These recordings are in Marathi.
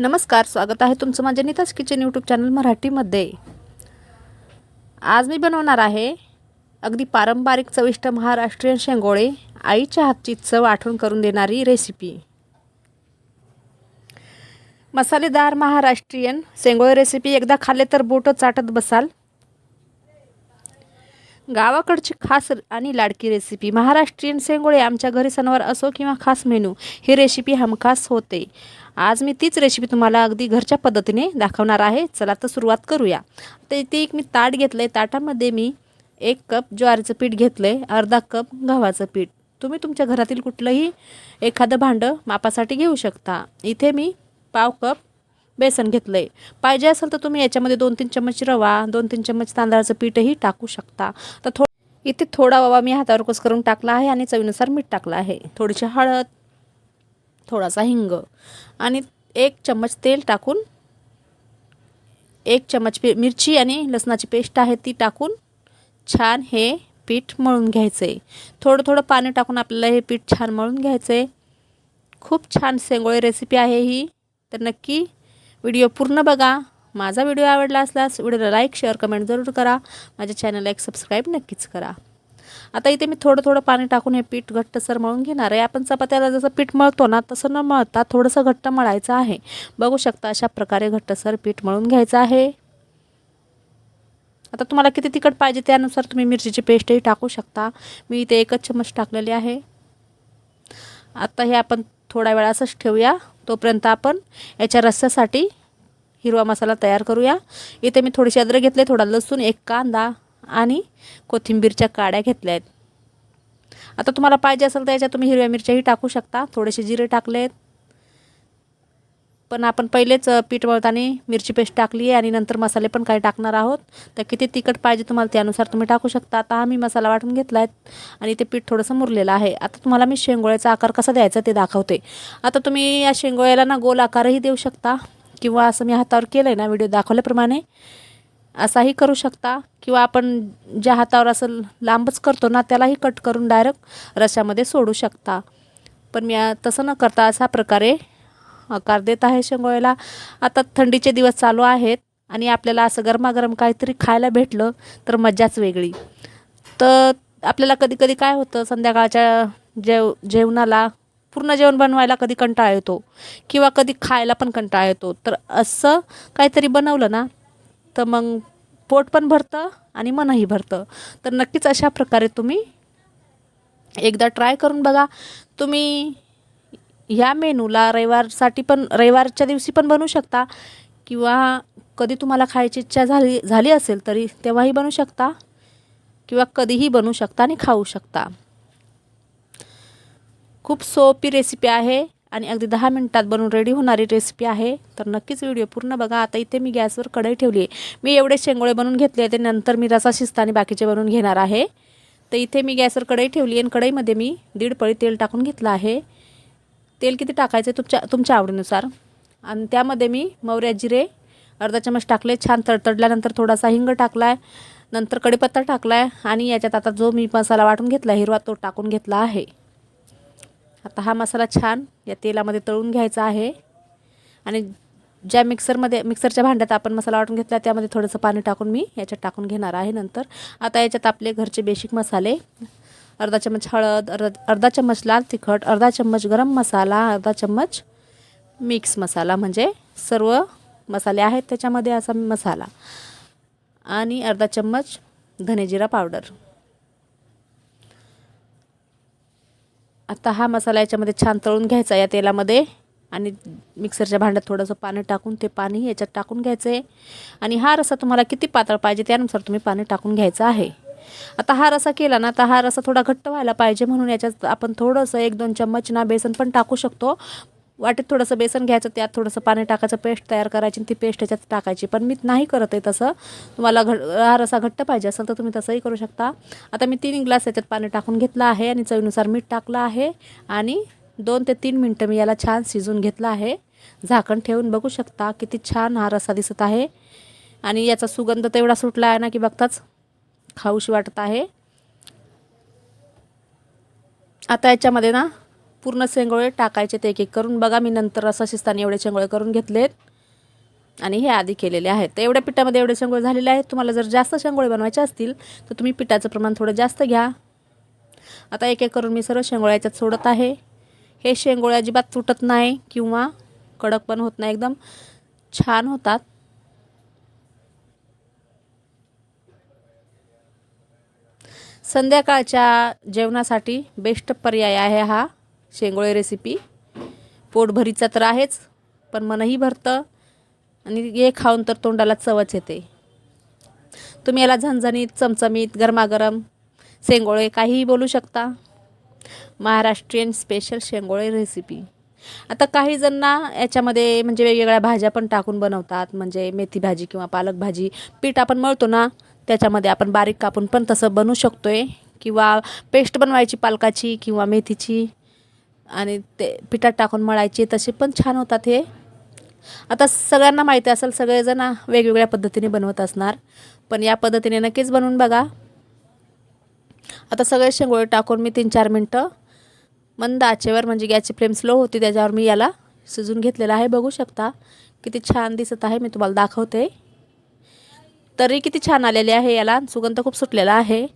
नमस्कार स्वागत आहे तुमचं माझ्या नीताज किचन यूट्यूब चॅनल मराठीमध्ये. आज मी बनवणार आहे अगदी पारंपरिक चविष्ट महाराष्ट्रीयन शेंगोळे. आईच्या हातची चव आठवण करून देणारी रेसिपी मसालेदार महाराष्ट्रीयन शेंगोळे रेसिपी एकदा खाल्ले तर बोटं चाटत बसाल. गावाकडची खास आणि लाडकी रेसिपी महाराष्ट्रीयन शेंगोळे आमच्या घरी सणवार असो किंवा खास मेनू ही रेसिपी हमखास होते. आज मी तीच रेसिपी तुम्हाला अगदी घरच्या पद्धतीने दाखवणार आहे. चला तर सुरुवात करूया. तर इथे एक मी ताट घेतलं आहे ताटामध्ये मी एक कप ज्वारीचं पीठ घेतलं आहे अर्धा कप गव्हाचं पीठ. तुम्ही तुमच्या घरातील कुठलंही एखादं भांडं मापासाठी घेऊ शकता. इथे मी पाव कप बेसन घेतलं आहे पाहिजे असेल तर तुम्ही याच्यामध्ये दोन तीन चम्मच रवा दोन तीन चम्मच तांदळाचं पीठही टाकू शकता. तर थो इथे थोडा रवा मी हातावर कस करून टाकला आहे आणि चवीनुसार मीठ टाकलं आहे. थोडीशी हळद थोडासा हिंग आणि एक चम्मच तेल टाकून एक चम्मच पे मिरची आणि लसणाची पेस्ट आहे ती टाकून छान हे पीठ मळून घ्यायचं आहे थोडं थोडं पाणी टाकून आपल्याला हे पीठ छान मळून घ्यायचं आहे खूप छान शेंगोळे रेसिपी आहे ही. तर नक्की व्हिडिओ पूर्ण बघा. माझा व्हिडिओ आवडला असल्यास व्हिडिओला लाईक शेअर कमेंट जरूर करा. माझ्या चॅनलला एक सबस्क्राईब नक्कीच करा. आता इथे मी थोडं थोडं पाणी टाकून हे पीठ घट्टसर मळून घेणार आहे. आपण चपात्याला जसं पीठ मळतो ना तसं न मळता थोडंसं घट्ट मळायचं आहे. बघू शकता अशा प्रकारे घट्टसर पीठ मळून घ्यायचं आहे. आता तुम्हाला किती तिखट पाहिजे त्यानुसार तुम्ही मिरचीची पेस्टही टाकू शकता. मी इथे एकच चम्मच टाकलेली आहे. आता हे आपण थोडा वेळ असंच ठेवूया. तोपर्यंत आपण याच्या रस्स्यासाठी हिरवा मसाला तयार करूया. इथे मी थोडीशी अद्रक घेतले थोडा लसूण एक कांदा आणि कोथिंबीरच्या काड्या घेतल्या आहेत. आता तुम्हाला पाहिजे असेल तर याच्यात तुम्ही हिरव्या मिरच्याही टाकू शकता. थोडेसे जिरे टाकले आहेत पण आपण पहिलेच पीठ वळताना मिरची पेस्ट टाकली आहे आणि नंतर मसाले पण काही टाकणार आहोत. तर किती तिखट पाहिजे तुम्हाला त्यानुसार तुम्ही टाकू शकता. आता हा मी मसाला वाटून घेतला आहे आणि ते पीठ थोडंसं मुरलेलं आहे. आता तुम्हाला मी शेंगोळ्याचा आकार कसा द्यायचा ते दाखवते. आता तुम्ही या शेंगोळ्याला ना गोल आकारही देऊ शकता किंवा असं मी हातावर केलं आहे ना व्हिडिओ दाखवल्याप्रमाणे असाही करू शकता. किंवा आपण ज्या हातावर असं लांबच करतो ना त्यालाही कट करून डायरेक्ट रशामध्ये सोडू शकता. पण मी तसं न करता अशा प्रकारे आकार देत आहे शेंगोळ्याला. आता थंडीचे दिवस चालू आहेत आणि आपल्याला असं गरमागरम काहीतरी खायला भेटलं तर मज्जाच वेगळी. तर आपल्याला कधी कधी काय होतं संध्याकाळच्या जेव जेवणाला पूर्ण जेवण बनवायला कधी कंटाळा येतो किंवा कधी खायला पण कंटाळा येतो. तर असं काहीतरी बनवलं ना तर मग पोट पण भरतं आणि मनही भरतं. तर नक्कीच अशा प्रकारे तुम्ही एकदा ट्राय करून बघा. तुम्ही ह्या मेनूला रविवारसाठी पण रविवारच्या दिवशी पण बनवू शकता. किंवा कधी तुम्हाला खायची इच्छा झाली झाली असेल तरी तेव्हाही बनवू शकता. किंवा कधीही बनवू शकता आणि खाऊ शकता. खूप सोपी रेसिपी आहे आणि अगदी दहा मिनटात बनवून रेडी होणारी रेसिपी आहे. तर नक्कीच व्हिडिओ पूर्ण बघा. आता इथे मी गॅसवर कढई ठेवली आहे. मी एवढे शेंगोळे बनवून घेतले ते नंतर मी रसा शिजताना बाकीचे बनवून घेणार आहे. तर इथे मी गॅसवर कढई ठेवली आणि कढईमध्ये मी दीड पळी तेल टाकून घेतलं आहे. तेल किती टाकायचं तुमच्या तुमच्या आवडीनुसार. आणि त्यामध्ये मी मवऱ्या जिरे अर्धा चमच टाकले छान तडतडल्यानंतर थोडासा हिंग टाकला आहे नंतर कडीपत्ता टाकला आहे आणि याच्यात आता जो मी मसाला वाटून घेतला हिरवा तो टाकून घेतला आहे. आता हा मसाला छान या तेलामध्ये तळून घ्यायचा आहे. आणि ज्या मिक्सरमध्ये मिक्सरच्या भांड्यात आपण मसाला वाटून घेतला त्यामध्ये थोडंसं पाणी टाकून मी याच्यात टाकून घेणार आहे नंतर. आता याच्यात आपले घरचे बेसिक मसाले अर्धा चम्मच हळद अर्धा अर्धा चम्मच लाल तिखट अर्धा चम्मच गरम मसाला अर्धा चम्मच मिक्स मसाला. म्हणजे सर्व मसाले आहेत त्याच्यामध्ये असा मसाला. आणि अर्धा चम्मच धनेजिरा पावडर. आता हा मसाला याच्यामध्ये छान तळून घ्यायचा या तेलामध्ये. आणि मिक्सरच्या भांड्यात थोडंसं पाणी टाकून ते पाणी याच्यात टाकून घ्यायचं आहे आणि हा रसा तुम्हाला किती पातळ पाहिजे त्यानुसार तुम्ही पाणी टाकून घ्यायचं आहे. आता हा रसा केला ना तर हा रसा थोडा घट्ट व्हायला पाहिजे म्हणून याच्यात आपण थोडंसं एक दोन चम्मच ना बेसन पण टाकू शकतो. वाटेत थोडंसं बेसन घ्यायचं त्यात थोडंसं पाणी टाकायचं पेस्ट तयार करायची ती पेस्ट याच्यात टाकायची. पण मी नाही करत आहे तसं. तुम्हाला घ हा रसा घट्ट पाहिजे असेल तर तुम्ही तसंही करू शकता. आता मी तीन ग्लास याच्यात पाणी टाकून घेतलं आहे आणि चवीनुसार मीठ टाकलं आहे आणि दोन ते तीन मिनटं मी याला छान शिजून घेतलं आहे. झाकण ठेवून बघू शकता किती छान हा रसा दिसत आहे. आणि याचा सुगंध तेवढा सुटला आहे ना की बघताच खाऊशी वाटत आहे. आता याच्यामध्ये ना पूर्ण शेंगोळे टाकायचे ते एक एक करून. बघा मी नंतर असं शिस्ताने एवढे शेंगोळे करून घेतलेत. आणि हे आधी केलेले आहेत. तर एवढ्या पिठामध्ये एवढे शेंगोळे झालेले आहेत. तुम्हाला जर जास्त शेंगोळे बनवायचे असतील तर तुम्ही पिठाचं प्रमाण थोडं जास्त घ्या. आता एक एक करून मी सर्व शेंगोळे याच्यात सोडत आहे. हे शेंगोळे अजिबात तुटत नाही किंवा कडक पण होत नाही. एकदम छान होतात. संध्याकाळच्या जेवणासाठी बेस्ट पर्याय आहे हा शेंगोळे रेसिपी पोटभरीचा तर आहेच पण मनही भरतं आणि हे खाऊन तर तोंडाला चवच येते. तुम्ही याला झणझणीत चमचमीत गरमागरम शेंगोळे काहीही बोलू शकता. महाराष्ट्रीयन स्पेशल शेंगोळे रेसिपी आता काही जणांना याच्यामध्ये म्हणजे वेगवेगळ्या भाज्या पण टाकून बनवतात म्हणजे मेथी भाजी किंवा पालक भाजी. पीठ आपण मळतो ना त्याच्यामध्ये आपण बारीक कापून पण तसं बनवू शकतो आहे किंवा पेस्ट बनवायची पालकाची किंवा मेथीची. आणि ते पिठात टाकून मळायची तसे पण छान होतात हे. आता सगळ्यांना माहिती असेल सगळेजण वेगवेगळ्या पद्धतीने बनवत असणार. पण या पद्धतीने नक्कीच बनवून बघा. आता सगळे शेंगोळे टाकून मी तीन चार मिनटं मंद आचेवर म्हणजे गॅसची फ्लेम स्लो होती त्याच्यावर मी याला शिजून घेतलेला आहे. बघू शकता किती छान दिसत आहे. मी तुम्हाला दाखवते. तरी किती छान आलेले आहे याला. सुगंध खूप सुटलेला आहे.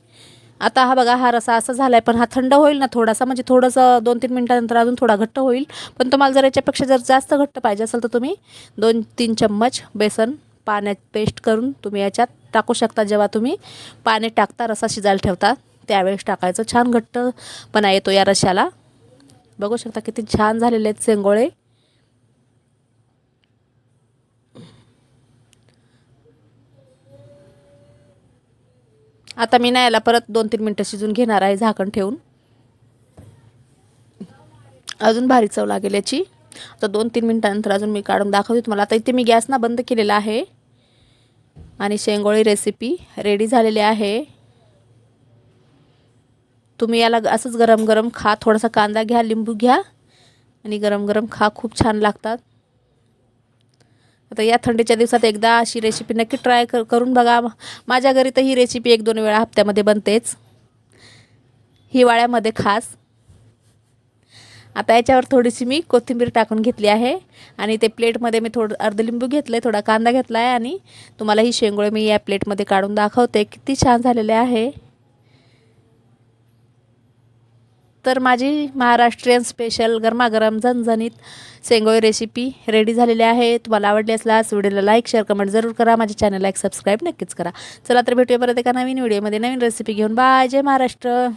आता हा बघा हा रसा असा झाला आहे पण हा थंड होईल ना थोडासा? म्हणजे थोडंसं दोन तीन मिनटानंतर अजून थोडा घट्ट होईल. पण तुम्हाला जर याच्यापेक्षा जर जास्त घट्ट पाहिजे असेल तर तुम्ही दोन तीन चम्मच बेसन पाण्यात पेस्ट करून तुम्ही याच्यात टाकू शकता. जेव्हा तुम्ही पाणी टाकता रसा शिजायला ठेवता त्यावेळेस टाकायचं छान घट्टपणा येतो या रशाला. बघू शकता किती छान झालेले आहेत शेंगोळे आता मी नाही याला परत दोन तीन मिनटं शिजून घेणार आहे झाकण ठेवून. अजून भारी चव लागेल याची. आता दोन तीन मिनटानंतर अजून मी काढून दाखवते तुम्हाला. आता इथे मी गॅस ना बंद केलेला आहे. आणि शेंगोळी रेसिपी रेडी झालेली आहे. तुम्ही याला असंच गरम गरम खा. थोडासा कांदा घ्या लिंबू घ्या. आणि गरम गरम खा. खूप छान लागतात. आता या थंडीच्या दिवसात एकदा अशी रेसिपी नक्की ट्राय कर करून बघा. माझ्या घरी तर ही रेसिपी एक दोन वेळा हप्त्यामध्ये बनतेच. हिवाळ्यामध्ये खास. आता याच्यावर थोडीशी मी कोथिंबीर टाकून घेतली आहे आणि ते प्लेटमध्ये मी थोडं अर्ध लिंबू घेतलं आहे थोडा कांदा घेतला आहे आणि तुम्हाला ही शेंगोळे मी या प्लेटमध्ये काढून दाखवते. किती छान झालेले आहे. तर माझी महाराष्ट्रीयन स्पेशल गरमागरम झणझणीत सेंगोळी रेसिपी रेडी झालेली आहे. तुम्हाला आवडली असल्यास व्हिडिओला लाईक शेअर कमेंट जरूर करा. माझ्या चॅनलला एक सबस्क्राईब नक्कीच करा. चला तर भेटूया परत एका नवीन व्हिडिओमध्ये नवीन रेसिपी घेऊन. बाय जय महाराष्ट्र.